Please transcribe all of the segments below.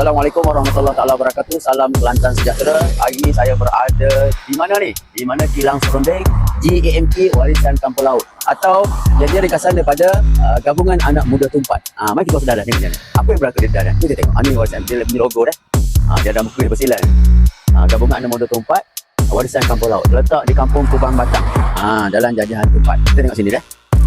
Assalamualaikum warahmatullahi taala wabarakatuh. Salam Kelantan sejahtera. Hari ini saya berada di mana ni? Di mana kilang serunding GAMP Warisan Kampung Laut atau jadi ringkasan daripada uh, gabungan anak muda tumpat. Ah, mari kita tengok ni. Apa yang berlaku di dalam? Kita tengok. Ah, ni warisan dia punya logo dah. Ah, dia ada muka dia bersilan. Ah, gabungan anak muda tumpat Warisan Kampung Laut terletak di Kampung Kubang Batang. Ah, dalam jajahan tumpat. Kita tengok sini dah.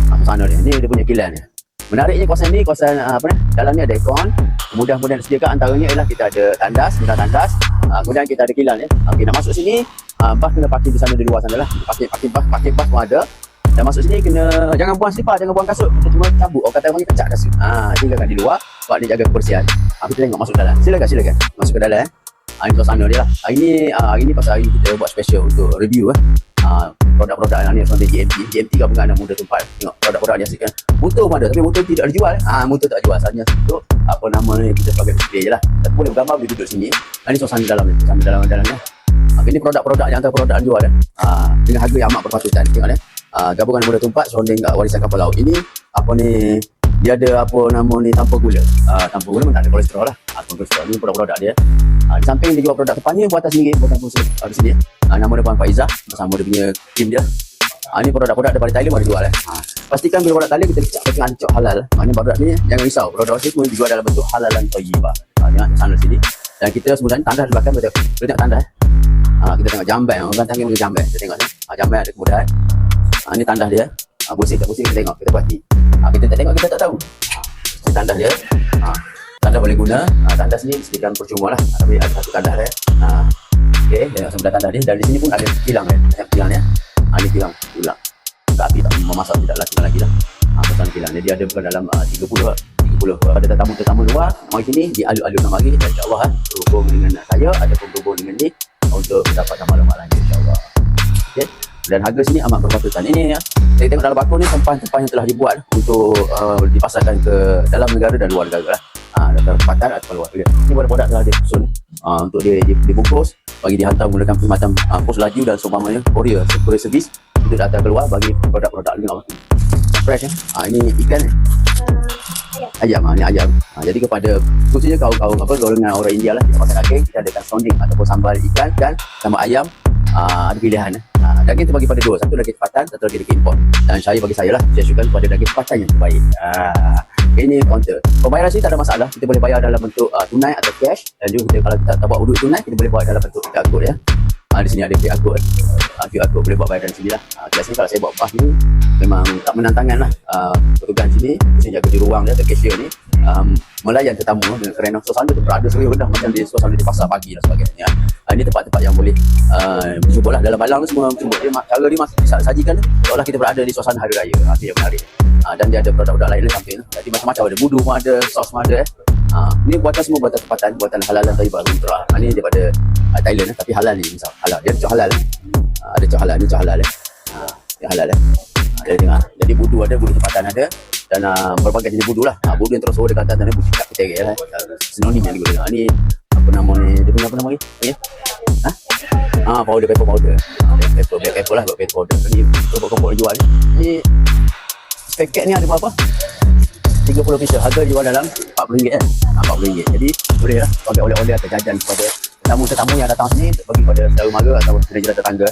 Ah, sana dia. Ni dia punya kilang ni. Menariknya kawasan ni kawasan uh, apa ni? Dalam ni ada aircon. Kemudian-kemudian disediakan antaranya ialah kita ada tandas, benda tandas. Uh, kemudian kita ada kilang ya. Okey, nak masuk sini, uh, bas kena parking di sana di luar sana lah. Parking parking bas, parking bas pun ada. Dan masuk sini kena jangan buang selipar, jangan buang kasut. Kita cuma cabut. Orang kata panggil pecah kasut. Ah, tinggalkan di luar sebab dia jaga kebersihan. Ah, kita tengok masuk dalam. Silakan, silakan. Masuk ke dalam eh. Ah, ini suasana dia lah. Hari ni, ah, hari ni pasal hari kita buat special untuk review eh. Ah, produk-produk yang ni seperti GMT GMT gabungan anak muda tempat. Tengok produk-produk dia asyik kan. Motor pun ada tapi motor tidak dijual ah motor tak jual. Sahaja untuk apa nama ni kita sebagai display je lah. Tapi boleh bergambar boleh duduk sini. Ah, ni suasana dalam ni suasana dalam dalam ni. Ah, ini produk-produk yang antara produk yang jual dah ah, dengan harga yang amat berpatutan. Tengok ni. Ah, gabungan muda tempat serunding uh, warisan kapal laut ini. Apa ni dia ada apa nama ni tanpa gula. Ah, tanpa gula tak ada kolesterol lah. Ah, tanpa kolesterol ni produk-produk dia ah, di samping dia jual produk depannya buatan sendiri buatan khusus ah, di sini ah, nama dia Puan Faizah bersama dia punya tim dia Ah, ni produk-produk daripada Thailand baru jual eh. Ha. Pastikan bila produk Thailand kita kecap pakai ancok halal. Maknanya produk ni jangan risau. Produk ni pun dijual dalam bentuk halal dan thayyibah. Ha, tengok sana sini. Dan kita sebenarnya tandas di belakang betul. Kita tengok tandas. Ha, kita tengok jamban. Orang tangan dia jamban. Kita tengok ni. Ha, jamban ada kemudahan. Ha, ni tandas dia. Ha, pusing tak pusing kita tengok. Kita perhati. Ha, kita tak tengok kita tak tahu. Ni tandas dia. Ha, tandas boleh guna. Ha, tandas ni disediakan percuma lah. Ha, tapi ada satu tandas dia. Ha, Okey, tengok sebelah tandas dia. Dan di sini pun ada kilang ya. Tengok kilang ni. Ha, ni kilang. Kilang. Tak api tak memasak tidak lakukan lagi lah. Ha, pasal kilang. Jadi ada bukan dalam uh, 30 lah. 30. Ada tetamu-tetamu luar. Mari sini dialuk-aluk nama lagi. Dan insyaAllah ha, berhubung dengan saya ataupun berhubung dengan ni untuk mendapatkan maklumat lanjut insyaAllah. Okay. Dan harga sini amat berpatutan. Ini ya. Saya tengok dalam bakul ni tempat-tempat yang telah dibuat untuk uh, dipasarkan ke dalam negara dan luar negara lah. Ha, dalam tempatan atau luar negara. Ini produk-produk telah dia. Susun uh, untuk dia dibungkus bagi dihantar menggunakan perkhidmatan uh, pos laju dan seumpamanya courier courier service. Itu datang keluar bagi produk-produk dengan awak fresh eh? ha, ini ikan eh? ayam. Ha, ni ayam. Ha, jadi kepada khususnya kaum-kaum apa golongan orang India lah yang makan daging kita adakan sounding ataupun sambal ikan dan sama ayam. Uh, ada pilihan uh, daging terbagi pada dua. Satu daging tempatan satu lagi daging import. Dan saya bagi saya lah saya suka kepada daging tempatan yang terbaik. Uh, ini counter. Pembayaran sini tak ada masalah. Kita boleh bayar dalam bentuk uh, tunai atau cash. Dan juga kita, kalau kita tak buat uduk tunai kita boleh buat dalam bentuk QR code ya. Uh, di sini ada QR code. Uh, QR code boleh buat bayar dari sini lah uh, biasanya kalau saya buat bas ni memang tak menantangkan lah. Uh, petugas sini khususnya jaga di ruang dia atau cashier ni. Um, melayan tetamu dengan kerana suasana tu berada serius dah macam di suasana di pasar pagi dan sebagainya. Uh, ini tempat-tempat yang boleh uh, berjumpa lah. Dalam balang tu semua berjumpa dia cara dia sajikan seolah kita berada di suasana hari raya. Uh, yang menarik. Uh, dan dia ada produk-produk lain lah samping. Jadi macam-macam ada budu pun ada, sos pun ada. Eh. Uh, ni buatan semua buatan tempatan, buatan halal dan taibah ultra. Uh, ni daripada uh, Thailand eh, tapi halal ni misal. Halal. Dia cok halal. Uh, ada cok halal, ni cok halal eh. Uh, dia halal eh. Uh, dia tengok. Jadi budu ada, budu tempatan ada dan uh, berbagai jenis budu lah. Uh, budu yang terus dekat atas dan budu kat kita lah. Uh, sinonim yang diguna. Uh, ni apa nama ni? Dia punya apa nama ni? Ya. Ha? Ah, powder pepper powder. Ah, pepper black pepper lah, pepper powder. Ni kompok-kompok dia jual ni. Paket ni ada berapa? 30 piece. Harga jual dalam RM40 kan. Ah, RM40. Jadi boleh lah sebagai oleh-oleh atau jajan kepada tetamu-tetamu yang datang sini untuk bagi kepada saudara mara atau saudara tetangga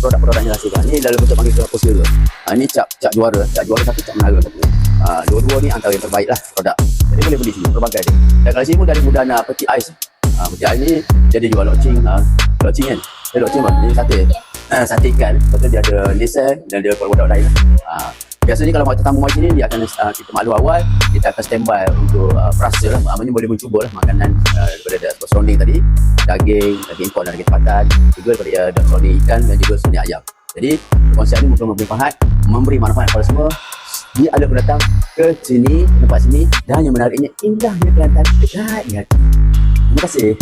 produk-produknya lah sini. Ni dalam bentuk panggil poster tu. Ha, ni cap cap juara, cap juara satu, cap menara satu. Ha, dua-dua ni antara yang terbaik lah produk. Jadi boleh beli sini, berbagai dia. Dan kalau sini pun dari mudah nak peti ais. Ha, peti ais ni ada jual locing. Ha, locing kan? Eh, locing apa? Ni sate. Sate ikan. Lepas tu dia ada lesen dan dia produk lain lah. Ha, biasanya kalau tetamu macam ni dia akan uh, kita maklum awal kita akan standby untuk uh, perasa. Lah maknanya boleh mencuba lah makanan uh, daripada surrounding tadi daging, daging import dan daging tempatan juga daripada uh, surrounding ikan dan juga surrounding ayam. Jadi konsep ni mungkin memberi manfaat memberi manfaat kepada semua. Dia ada pendatang ke sini tempat sini dan yang menariknya indahnya Kelantan dekat hati. Terima kasih